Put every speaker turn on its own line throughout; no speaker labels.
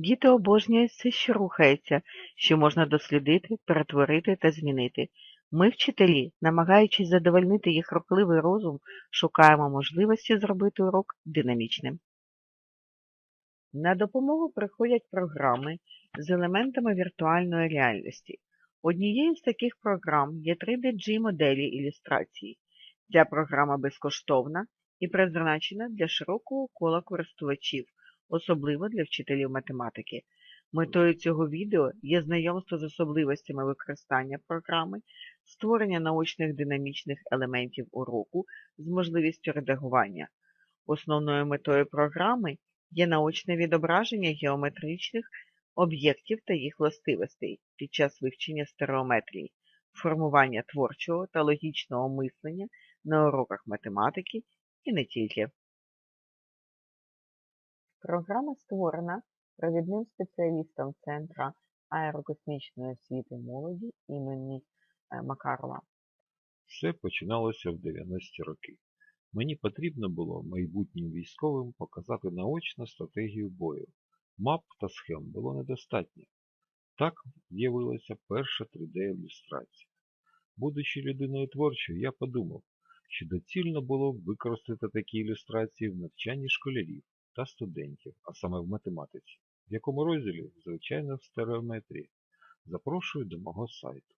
Діти обожнюють все, що рухається, що можна дослідити, перетворити та змінити. Ми, вчителі, намагаючись задовольнити їх рухливий розум, шукаємо можливості зробити урок динамічним. На допомогу приходять програми з елементами віртуальної реальності. Однією з таких програм є 3D-G-моделі ілюстрації. Ця програма безкоштовна і призначена для широкого кола користувачів, особливо для вчителів математики. Метою цього відео є знайомство з особливостями використання програми, створення наочних динамічних елементів уроку з можливістю редагування. Основною метою програми є наочне відображення геометричних об'єктів та їх властивостей під час вивчення стереометрії, формування творчого та логічного мислення на уроках математики і не тільки. Програма створена провідним спеціалістом Центра аерокосмічної освіти молоді імені е, Макарова.
Все починалося в 90-ті роки. Мені потрібно було майбутнім військовим показати наочно стратегію бою. Мап та схем було недостатньо. Так з'явилася перша 3D-ілюстрація. Будучи людиною творчою, я подумав, що доцільно було б використати такі ілюстрації в навчанні школярів та студентів, а саме в математиці. В якому розділі, звичайно, в стереометрії. Запрошую до мого сайту.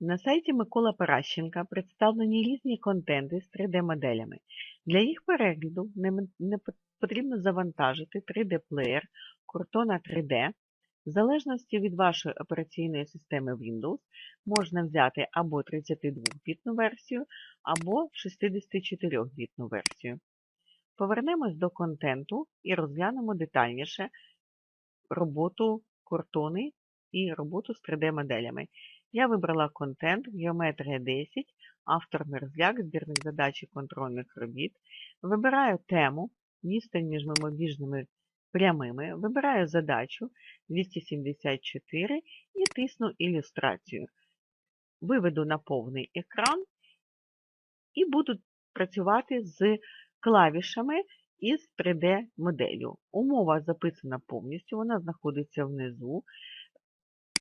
На сайті Микола Паращенка представлені різні контенти з 3D-моделями. Для їх перегляду не, потрібно завантажити 3D-плеєр Cortana 3D. В залежності від вашої операційної системи Windows можна взяти або 32-бітну версію, або 64-бітну версію. Повернемось до контенту і розглянемо детальніше роботу Cortana і роботу з 3D-моделями. Я вибрала контент Геометрія 10, автор Мерзляк, збірник задач і контрольних робіт. Вибираю тему відстань між мимобіжними прямими, вибираю задачу 274 і тисну ілюстрацію. Виведу на повний екран і буду працювати з клавішами із 3D-моделлю. Умова записана повністю, вона знаходиться внизу.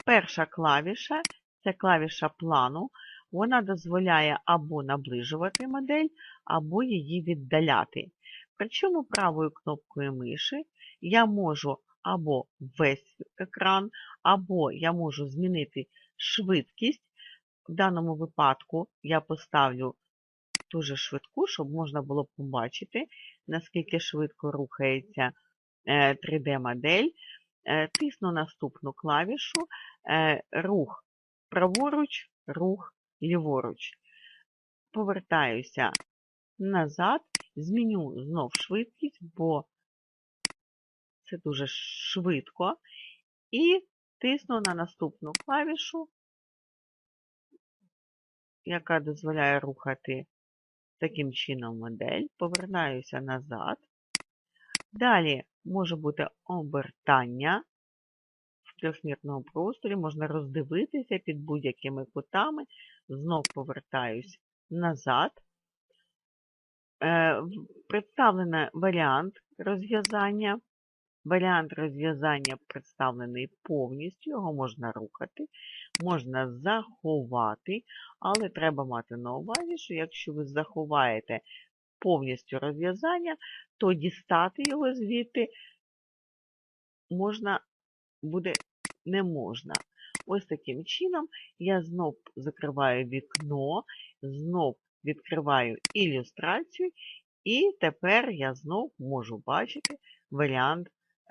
Перша клавіша це клавіша плану. Вона дозволяє або наближувати модель, або її віддаляти. Причому правою кнопкою миші я можу або весь екран, або я можу змінити швидкість. В даному випадку я поставлю дуже швидку, щоб можна було побачити, наскільки швидко рухається 3D-модель. Тисну наступну клавішу, рух праворуч, рух ліворуч. Повертаюся назад, зміню знов швидкість, бо це дуже швидко. І тисну на наступну клавішу, яка дозволяє рухати таким чином модель. Повертаюся назад. Далі може бути обертання в трьохмірному просторі, можна роздивитися під будь-якими кутами. Знов повертаюсь назад. Е, Представлений варіант розв'язання. Варіант розв'язання представлений повністю, його можна рухати, можна заховати, але треба мати на увазі, що якщо ви заховаєте повністю розв'язання, то дістати його звідти можна буде не можна. Ось таким чином я знов закриваю вікно, знов відкриваю ілюстрацію, і тепер я знов можу бачити варіант,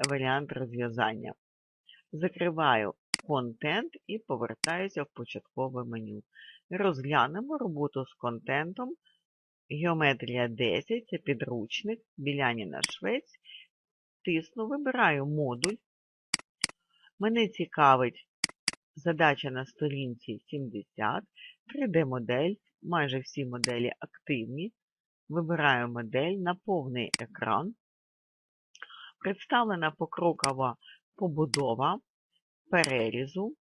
варіант розв'язання. Закриваю контент і повертаюся в початкове меню. Розглянемо роботу з контентом. Геометрія 10 це підручник, Біляніна Швець. Тисну, вибираю модуль. Мене цікавить задача на сторінці 70, 3D-модель, майже всі моделі активні. Вибираю модель на повний екран. Представлена покрокова побудова перерізу.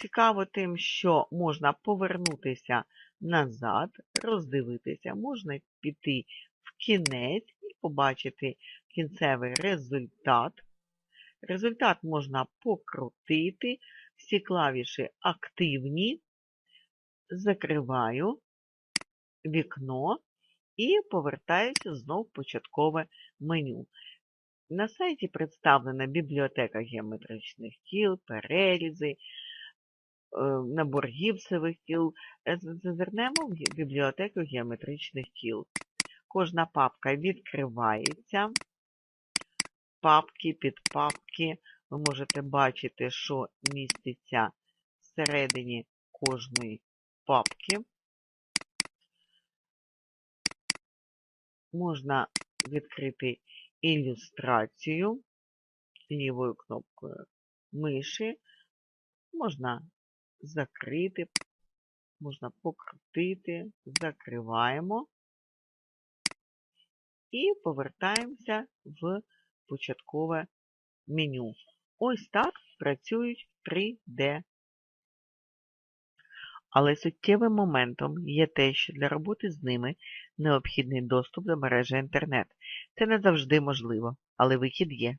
Цікаво тим, що можна повернутися назад, роздивитися, можна піти в кінець і побачити кінцевий результат. Результат можна покрутити, всі клавіші активні, закриваю вікно і повертаюся знов в початкове меню. На сайті представлена бібліотека геометричних кіл, перерізи, е, набор гіпсових з- Зазирнемо в бібліотеку геометричних кіл. Кожна папка відкривається. Папки, підпапки. Ви можете бачити, що міститься всередині кожної папки. Можна відкрити ілюстрацію лівою кнопкою миші. Можна закрити, можна покрутити, закриваємо і повертаємося в початкове меню. Ось так працюють 3D. Але суттєвим моментом є те, що для роботи з ними необхідний доступ до мережі інтернет. Це не завжди можливо, але вихід є.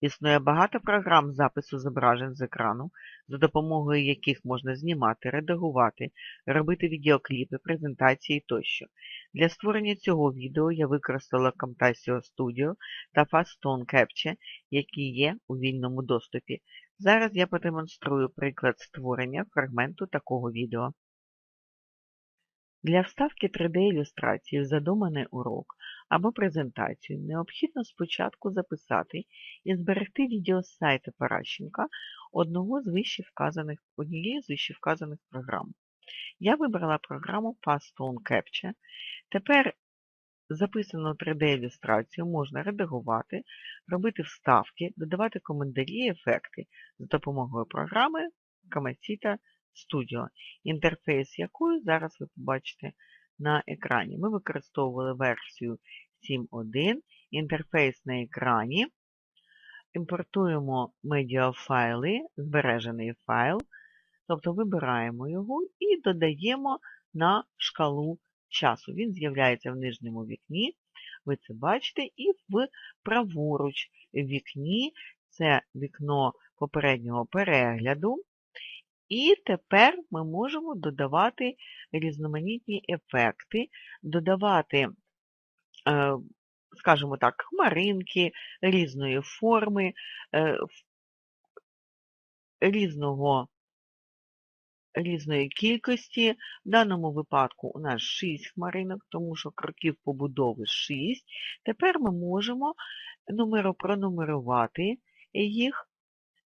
Існує багато програм запису зображень з екрану, за допомогою яких можна знімати, редагувати, робити відеокліпи, презентації тощо. Для створення цього відео я використала Camtasia Studio та Fastone Capture, які є у вільному доступі. Зараз я продемонструю приклад створення фрагменту такого відео. Для вставки 3D-ілюстрації в задуманий урок або презентацію необхідно спочатку записати і зберегти відео з сайту Паращенка одного з вище вказаних, однієї з вище вказаних програм. Я вибрала програму Fastone Capture. Тепер записану 3D-ілюстрацію можна редагувати, робити вставки, додавати коментарі і ефекти за допомогою програми Camtasia Studio, інтерфейс якої зараз ви побачите на екрані. Ми використовували версію 7.1, інтерфейс на екрані, імпортуємо медіафайли, збережений файл, тобто вибираємо його і додаємо на шкалу часу. Він з'являється в нижньому вікні, ви це бачите, і в праворуч вікні це вікно попереднього перегляду. І тепер ми можемо додавати різноманітні ефекти, додавати, е, скажімо так, хмаринки різної форми, е, різного, різної кількості. В даному випадку у нас 6 хмаринок, тому що кроків побудови 6. Тепер ми можемо пронумерувати їх.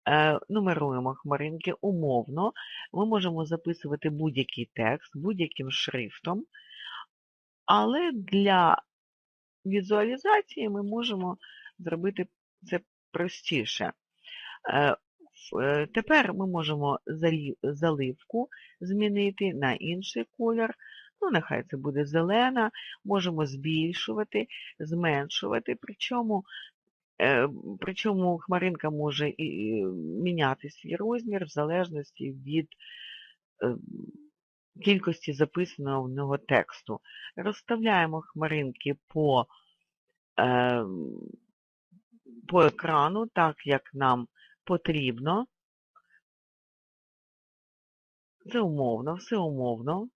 Е, Нумеруємо хмаринки умовно. Ми можемо записувати будь-який текст будь-яким шрифтом, але для візуалізації ми можемо зробити це простіше. Е, Тепер ми можемо заливку змінити на інший колір. Ну, нехай це буде зелена, можемо збільшувати, зменшувати, причому Е, Причому хмаринка може міняти свій розмір в залежності від е, кількості записаного в нього тексту. Розставляємо хмаринки по, по екрану, так як нам потрібно. Це умовно, все умовно.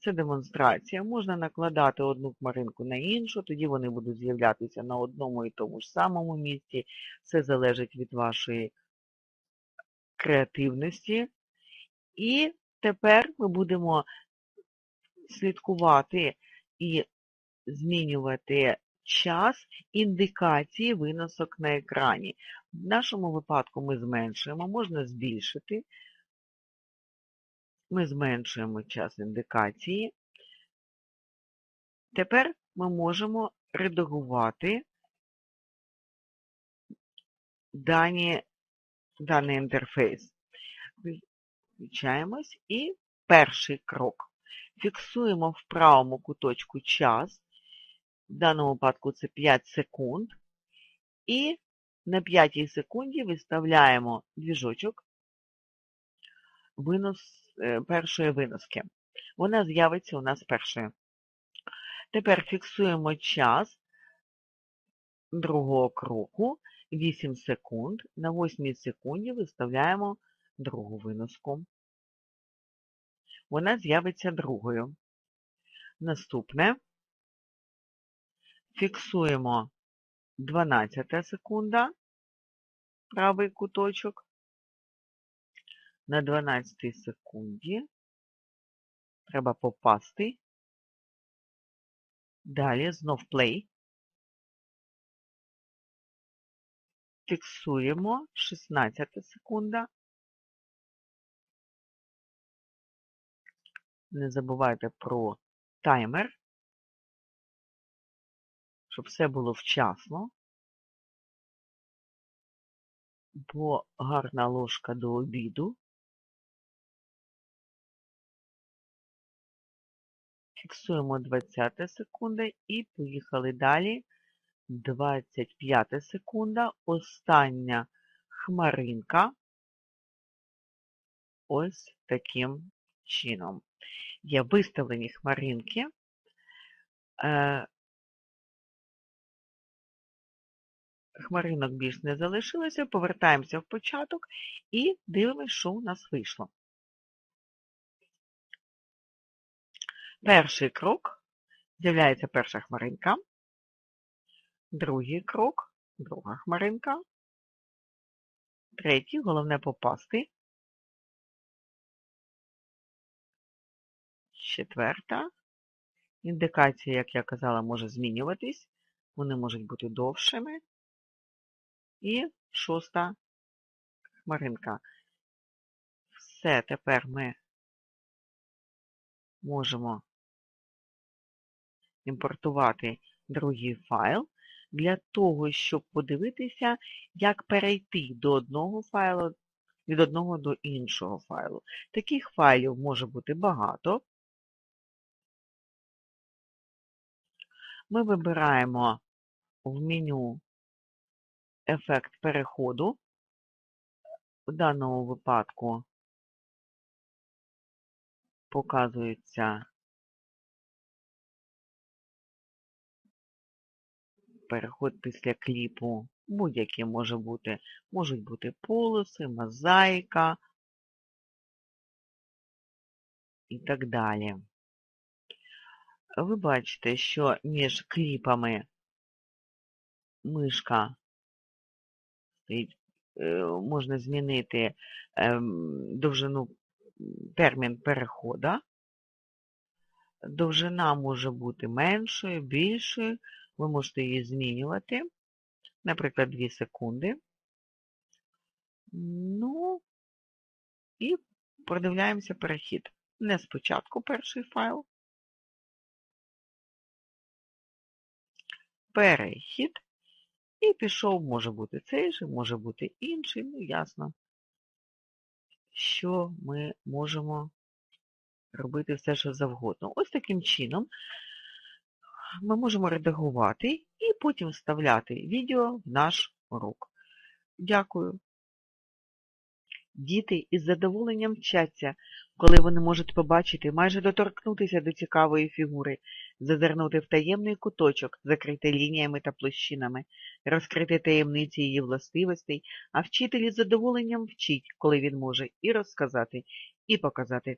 Це демонстрація. Можна накладати одну хмаринку на іншу, тоді вони будуть з'являтися на одному і тому ж самому місці. Все залежить від вашої креативності. І тепер ми будемо слідкувати і змінювати час індикації виносок на екрані. В нашому випадку ми зменшуємо, можна збільшити. Ми зменшуємо час індикації. Тепер ми можемо редагувати дані, даний інтерфейс. Включаємось і перший крок. Фіксуємо в правому куточку час, в даному випадку це 5 секунд, і на 5 секунді виставляємо двіжочок винос, е, першої виноски. Вона з'явиться у нас першою. Тепер фіксуємо час другого кроку 8 секунд. На 8 секунді виставляємо другу виноску. Вона з'явиться другою. Наступне фіксуємо 12 секунда, правий куточок. На 12 секунді треба попасти. Далі знов play. Фіксуємо 16 секунда. Не забувайте про таймер, щоб все було вчасно, бо гарна ложка до обіду. Фіксуємо 20 секунда і поїхали далі. 25 секунда, остання хмаринка. Ось таким чином. Є виставлені хмаринки. Хмаринок більш не залишилося, повертаємося в початок і дивимося, що у нас вийшло. Перший крок з'являється перша хмаринка. Другий крок, друга хмаринка. Третій, головне попасти. Четверта. Індикація, як я казала, може змінюватись. Вони можуть бути довшими. І шоста хмаринка. Все, тепер ми можемо імпортувати другий файл для того, щоб подивитися, як перейти до одного файлу, від одного до іншого файлу. Таких файлів може бути багато. Ми вибираємо в меню ефект переходу. У даному випадку показується переход після кліпу. Будь-який може бути. Можуть бути полоси, мозаїка і так далі. Ви бачите, що між кліпами мишка можна змінити ем, довжину термін переходу. Довжина може бути меншою, більшою. Ви можете її змінювати. Наприклад, 2 секунди. Ну, і продивляємося перехід. Не спочатку перший файл. Перехід. І пішов, може бути цей же, може бути інший. Ну, ясно, що ми можемо робити все, що завгодно. Ось таким чином ми можемо редагувати і потім вставляти відео в наш урок. Дякую. Діти із задоволенням вчаться, коли вони можуть побачити, майже доторкнутися до цікавої фігури, зазирнути в таємний куточок, закритий лініями та площинами, розкрити таємниці її властивостей, а вчитель із задоволенням вчить, коли він може і розказати, і показати